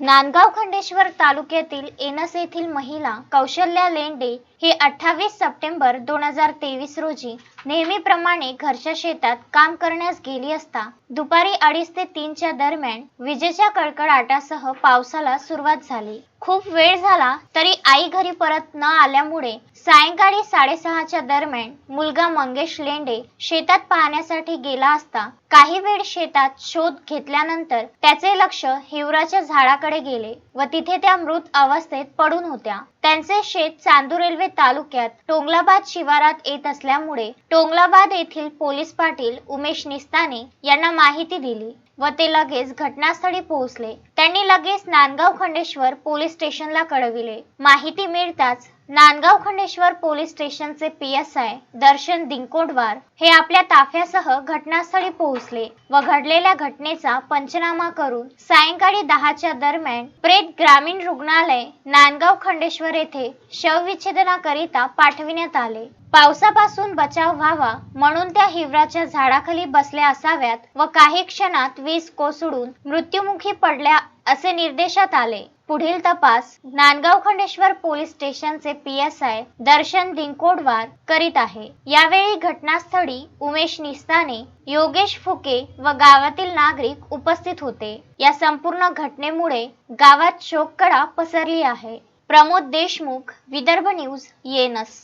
नांदगाव खंडेश्वर तालुक्यातील एनस येथील महिला कौशल्या लेंडे हे अठ्ठावीस सप्टेंबर दोन हजार तेवीस रोजी नेहमीप्रमाणे घरच्या शेतात काम करण्यास गेली असता दुपारी अडीच ते तीनच्या दरम्यान विजेच्या कडकडाटासह पावसाला सुरुवात झाली. खूप वेळ झाला तरी आई घरी परत न आल्यामुळे सायंकाळी साडेसहाच्या दरम्यान मुलगा मंगेश लेंडे शेतात पाहण्यासाठी गेला असता काही वेळ शेतात शोध घेतल्यानंतर त्याचे लक्ष हिवराच्या झाडाकडे गेले व तिथे त्या मृत अवस्थेत पडून होत्या. त्यांचे शेत चांदूर रेल्वे तालुक्यात टोंगलाबाद शिवारात येत असल्यामुळे टोंगलाबाद येथील पोलीस पाटील उमेश निस्ताने यांना माहिती दिली. व ते लगेच घटनास्थळी पोहोचले. त्यांनी लगेच नांदगाव खंडेश्वर पोलीस स्टेशनला कळविले. माहिती मिळताच नांदगाव खंडेश्वर पोलीस स्टेशनचे P S I Darshan Dinkodwar हे आपल्या ताफ्यासह घटनास्थळी पोहोचले व घडलेल्या घटनेचा पंचनामा करून सायंकाळी दहाच्या दरम्यान प्रेत ग्रामीण रुग्णालय नांदगाव खंडेश्वर येथे शवविच्छेदनाकरिता पाठविण्यात आले. पावसापासून बचाव व्हावा म्हणून त्या हिवराच्या झाडाखाली बसल्या असाव्यात व काही क्षणात वीज कोसळून मृत्युमुखी पडल्या असे निर्देशात आले. पुढील तपास नांदगाव खंडेश्वर पोलीस स्टेशनचे P S I Darshan Dinkodwar करीत आहे. यावेळी घटनास्थळी उमेश निस्ताने योगेश फुके व गावातील नागरिक उपस्थित होते. या संपूर्ण घटनेमुळे गावात शोककडा पसरली आहे. प्रमोद देशमुख विदर्भ न्यूज येनस.